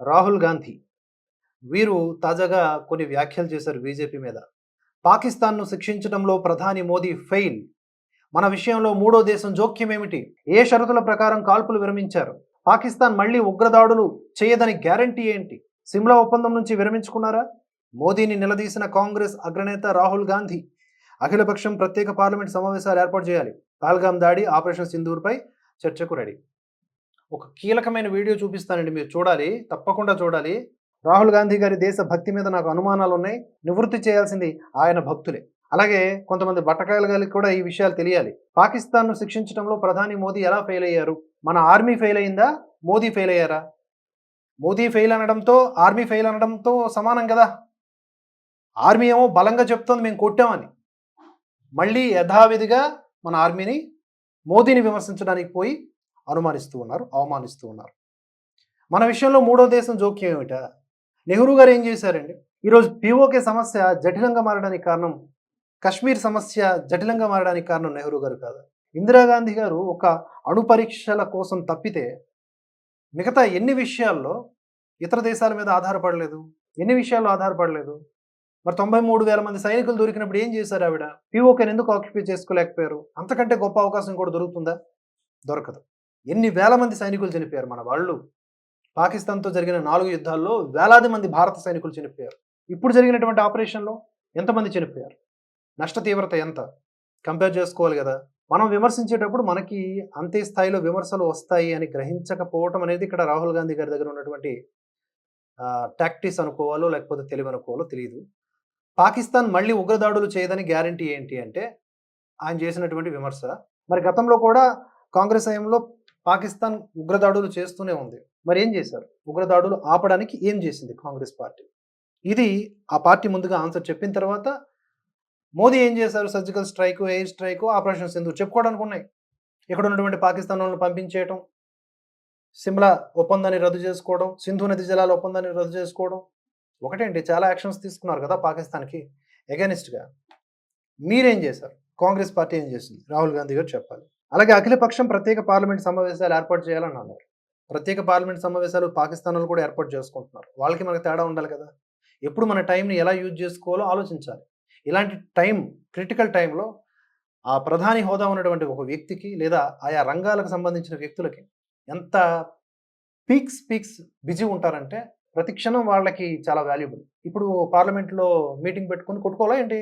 రాహుల్ గాంధీ. వీరు తాజాగా కొన్ని వ్యాఖ్యలు చేశారు బీజేపీ మీద. పాకిస్తాన్ను శిక్షించడంలో ప్రధాని మోదీ ఫెయిల్. మన విషయంలో మూడో దేశం జోక్యం ఏమిటి ఏ షరతుల ప్రకారం కాల్పులు విరమించారు? పాకిస్తాన్ మళ్ళీ ఉగ్రదాడులు చేయదని గ్యారంటీ ఏంటి? సిమ్లా ఒప్పందం నుంచి విరమించుకున్నారా? మోదీని నిలదీసిన కాంగ్రెస్ అగ్రనేత రాహుల్ గాంధీ అఖిలపక్షం ప్రత్యేక పార్లమెంట్ సమావేశాలు ఏర్పాటు చేయాలి. పహల్గాం దాడి ఆపరేషన్ సింధూర్పై చర్చకు రెడీ. ఒక కీలకమైన వీడియో చూపిస్తానండి మీరు చూడాలి తప్పకుండా చూడాలి. రాహుల్ గాంధీ గారి దేశ భక్తి మీద నాకు అనుమానాలు ఉన్నాయి. నివృత్తి చేయాల్సింది ఆయన భక్తులే. అలాగే కొంతమంది బట్టకాయలు గారికి కూడా ఈ విషయాలు తెలియాలి. పాకిస్తాన్ను శిక్షించడంలో ప్రధాని మోదీ ఎలా ఫెయిల్ అయ్యారు? మన ఆర్మీ ఫెయిల్ అయిందా? మోదీ ఫెయిల్ అయ్యారా? మోదీ ఫెయిల్ అనడంతో ఆర్మీ ఫెయిల్ అనడంతో సమానం కదా? ఆర్మీ ఏమో బలంగా చెప్తోంది మేము కొట్టామని. మళ్ళీ యథావిధిగా మన ఆర్మీని మోదీని విమర్శించడానికి పోయి అనుమానిస్తూ ఉన్నారు అవమానిస్తూ ఉన్నారు. మన విషయంలో మూడో దేశం జోక్యం ఏమిటా? నెహ్రూ గారు ఏం చేశారండి? ఈరోజు పిఓకే సమస్య జటిలంగా మారడానికి కారణం కశ్మీర్ సమస్య జటిలంగా మారడానికి కారణం నెహ్రూ గారు కాదు. ఇందిరాగాంధీ గారు ఒక అణు పరీక్షల కోసం తప్పితే మిగతా ఎన్ని విషయాల్లో ఇతర దేశాల మీద ఆధారపడలేదు? ఎన్ని విషయాల్లో ఆధారపడలేదు? మరి తొంభై మూడు వేల మంది సైనికులు దొరికినప్పుడు ఏం చేశారు ఆవిడ? పిఓకేని ఎందుకు ఆక్యుపై చేసుకోలేకపోయారు? అంతకంటే గొప్ప అవకాశం కూడా దొరుకుతుందా? దొరకదు. ఎన్ని వేల మంది సైనికులు చనిపోయారు మన వాళ్ళు. పాకిస్తాన్తో జరిగిన నాలుగు యుద్ధాల్లో వేలాది మంది భారత సైనికులు చనిపోయారు. ఇప్పుడు జరిగినటువంటి ఆపరేషన్లో ఎంతమంది చనిపోయారు? నష్ట తీవ్రత ఎంత? కంపేర్ చేసుకోవాలి కదా. మనం విమర్శించేటప్పుడు మనకి అంతే స్థాయిలో విమర్శలు వస్తాయి అని గ్రహించకపోవటం అనేది ఇక్కడ రాహుల్ గాంధీ గారి దగ్గర ఉన్నటువంటి టాక్టిక్స్ అనుకోవాలో లేకపోతే తెలివి అనుకోవాలో తెలియదు పాకిస్తాన్ మళ్ళీ ఉగ్రదాడులు చేయదని గ్యారంటీ ఏంటి అంటే ఆయన చేసినటువంటి విమర్శ. మరి గతంలో కూడా కాంగ్రెస్ హయాంలో పాకిస్తాన్ ఉగ్రదాడులు చేస్తూనే ఉంది. మరి ఏం చేశారు? ఉగ్రదాడులు ఆపడానికి ఏం చేసింది కాంగ్రెస్ పార్టీ? ఇది ఆ పార్టీ ముందుగా ఆన్సర్ చెప్పిన తర్వాత మోదీ ఏం చేశారు? Surgical strike air strike operations ఎందుకు చెప్పుకోవడానికి ఉన్నాయి. ఇక్కడ ఉన్నటువంటి పాకిస్తాన్ వాళ్ళని పంపించేయటం సిమ్లా ఒప్పందాన్ని రద్దు చేసుకోవడం సింధు నది జలాల ఒప్పందాన్ని రద్దు చేసుకోవడం ఒకటేంటి? చాలా యాక్షన్స్ తీసుకున్నారు కదా పాకిస్తాన్కి ఎగనిస్ట్గా. మీరేం చేశారు? కాంగ్రెస్ పార్టీ ఏం చేసింది? రాహుల్ గాంధీ గారు చెప్పాలి. అలాగే అఖిలపక్షం ప్రత్యేక పార్లమెంట్ సమావేశాలు ఏర్పాటు చేయాలని అన్నారు. ప్రత్యేక పార్లమెంట్ సమావేశాలు పాకిస్తాన్లో కూడా ఏర్పాటు చేసుకుంటున్నారు. వాళ్ళకి మనకు తేడా ఉండాలి కదా. ఎప్పుడు మన టైంని ఎలా యూజ్ చేసుకోవాలో ఆలోచించాలి. ఇలాంటి టైం క్రిటికల్ టైంలో ఆ ప్రధాని హోదా ఉన్నటువంటి ఒక వ్యక్తికి లేదా ఆయా రంగాలకు సంబంధించిన వ్యక్తులకి ఎంత పీక్స్ పీక్స్ బిజీ ఉంటారంటే ప్రతి క్షణం వాళ్ళకి చాలా వాల్యుబుల్. ఇప్పుడు పార్లమెంట్లో మీటింగ్ పెట్టుకొని కొట్టుకోవాలా ఏంటి?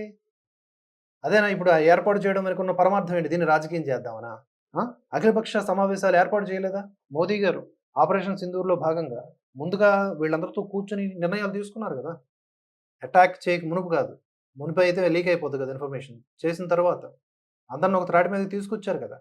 అదేనా? ఇప్పుడు ఏర్పాటు చేయడం వెనుక ఉన్న పరమార్థం ఏంటి? దీన్ని రాజకీయం చేద్దామనా? అఖిలపక్ష సమావేశాలు ఏర్పాటు చేయలేదా? మోదీ గారు ఆపరేషన్ సింధూర్లో భాగంగా ముందుగా వీళ్ళందరితో కూర్చొని నిర్ణయాలు తీసుకున్నారు కదా? అటాక్ చేయక మునుపు కాదు. మునుపు అయితే లీక్ అయిపోతుంది కదా ఇన్ఫర్మేషన్. చేసిన తర్వాత అందరిని ఒక త్రాటి మీద తీసుకొచ్చారు కదా?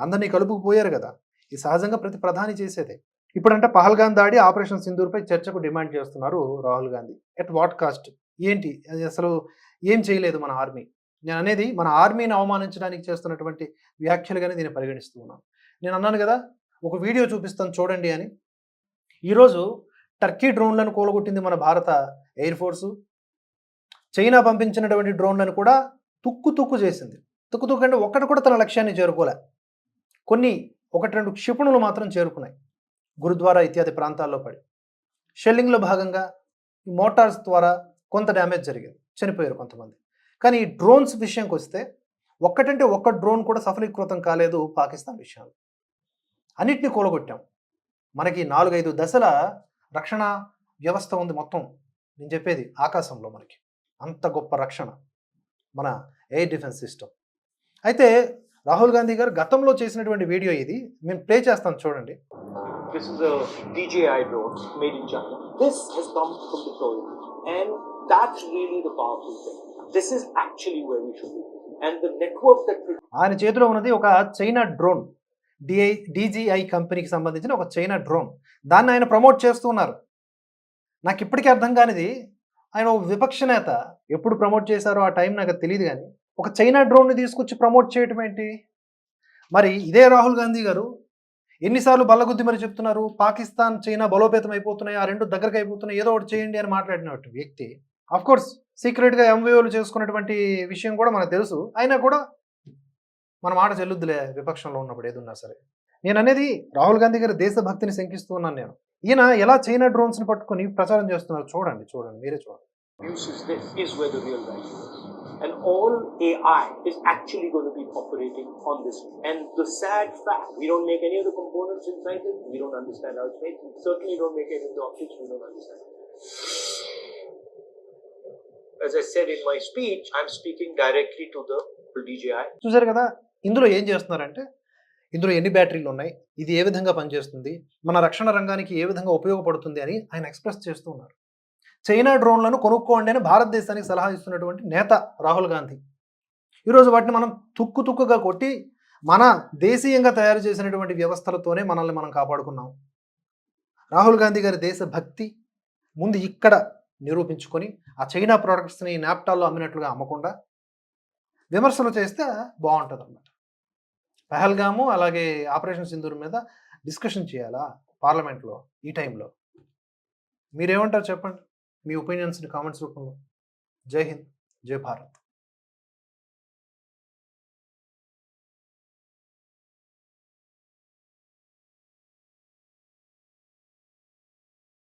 అందరినీ కలుపుకుపోయారు కదా? ఇది సహజంగా ప్రతి ప్రధాని చేసేదే. ఇప్పుడంటే పహల్గాన్ దాడి ఆపరేషన్ సింధూర్పై చర్చకు డిమాండ్ చేస్తున్నారు Rahul Gandhi. At what cost? ఏంటి? అసలు ఏం చేయలేదు మన ఆర్మీ. నేను అనేది మన ఆర్మీని అవమానించడానికి చేస్తున్నటువంటి వ్యాఖ్యలుగానే దీన్ని పరిగణిస్తూ ఉన్నాను. నేను అన్నాను కదా ఒక వీడియో చూపిస్తాను చూడండి అని. ఈరోజు టర్కీ డ్రోన్లను కూలగొట్టింది మన భారత ఎయిర్ ఫోర్సు. చైనా పంపించినటువంటి డ్రోన్లను కూడా తుక్కు తుక్కు చేసింది. తుక్కు తుక్కు అంటే ఒక్కటి కూడా తన లక్ష్యాన్ని చేరుకోలే. కొన్ని ఒకటి రెండు క్షిపణులు మాత్రం చేరుకున్నాయి. గురుద్వారా ఇత్యాది ప్రాంతాల్లో పడి. షెల్లింగ్లో భాగంగా ఈ మోటార్స్ ద్వారా కొంత డ్యామేజ్ జరిగింది. చనిపోయారు కొంతమంది. కానీ ఈ డ్రోన్స్ విషయంకి వస్తే ఒక్కటంటే ఒక్క డ్రోన్ కూడా సఫలీకృతం కాలేదు పాకిస్తాన్ విషయాలు. అన్నిటిని కూలగొట్టాం. మనకి నాలుగైదు దశల రక్షణ వ్యవస్థ ఉంది మొత్తం. నేను చెప్పేది ఆకాశంలో మనకి. అంత గొప్ప రక్షణ మన ఎయిర్ డిఫెన్స్ సిస్టమ్. అయితే రాహుల్ గాంధీ గారు గతంలో చేసినటువంటి వీడియో ఇది. మేము ప్లే చేస్తాను చూడండి. This is a DJI drone made in China. This has come from the And that's really the powerful thing. This is actually where we should be. And the network ఆయన చేతిలో ఉన్నది ఒక China drone. DI DGI కంపెనీకి సంబంధించిన ఒక China drone. దాన్ని ఆయన promote చేస్తూ ఉన్నారు. నాకు ఇప్పటికీ అర్థం కానిది ఆయన ఒక విపక్ష నేత. ఎప్పుడు ప్రమోట్ చేశారో ఆ టైం నాకు తెలియదు కానీ ఒక చైనా డ్రోన్ని తీసుకొచ్చి ప్రమోట్ చేయటం ఏంటి? మరి ఇదే రాహుల్ గాంధీ గారు ఎన్నిసార్లు బల్లగుద్ది మరి చెప్తున్నారు పాకిస్తాన్ చైనా బలోపేతం అయిపోతున్నాయి ఆ రెండు దగ్గరకు అయిపోతున్నాయి ఏదో ఒకటి చేయండి అని మాట్లాడినటువంటి వ్యక్తి కోర్స్ సీక్రెట్గా ఎంవీఓలు చేసుకున్నటువంటి విషయం కూడా మనకు తెలుసు అయినా కూడా మన మాట చెల్లుద్దులే విపక్షంలో ఉన్నప్పుడు ఏదున్నా సరే నేను అనేది రాహుల్ గాంధీ గారి దేశభక్తిని శంకిస్తూ ఉన్నాను నేను ఈయన ఎలా చైనా డ్రోన్స్ని పట్టుకొని ప్రచారం చేస్తున్నారు చూడండి చూడండి మీరే చూడండి uses this is where the real value is. And all AI is actually going to be operating on this. And the sad fact, we don't make any of the components inside it. We don't understand how it's made. We certainly don't make any of the optics. We don't understand. As I said in my speech, I'm speaking directly to the DJI. చూసారు కదా? ఇందులో ఏం చేస్తున్నారంటే ఇందులో ఎన్ని బ్యాటరీలు ఉన్నాయి? ఇది ఏ విధంగా పనిచేస్తుంది? మన రక్షణ రంగానికి ఏ విధంగా ఉపయోగపడుతుంది అని ఆయన ఎక్స్ప్రెస్ చేస్తూ ఉన్నారు. చైనా డ్రోన్లను కొనుక్కోండి అని భారతదేశానికి సలహా ఇస్తున్నటువంటి నేత రాహుల్ గాంధీ. ఈరోజు వాటిని మనం తుక్కు తుక్కుగా కొట్టి మన దేశీయంగా తయారు చేసినటువంటి వ్యవస్థలతోనే మనల్ని మనం కాపాడుకున్నాం. రాహుల్ గాంధీ గారి దేశభక్తి ముందు ఇక్కడ నిరూపించుకొని ఆ చైనా ప్రోడక్ట్స్ని నాప్టాల్లో అమ్మినట్లుగా అమ్మకుండా విమర్శలు చేస్తే బాగుంటుంది అన్నమాట పహల్గాము అలాగే ఆపరేషన్ సింధూర్ మీద డిస్కషన్ చేయాలా పార్లమెంట్లో ఈ టైంలో? మీరేమంటారు చెప్పండి? మీ ఒపీనియన్స్ని కామెంట్స్ రూపంలో. జై హింద్ జై భారత్.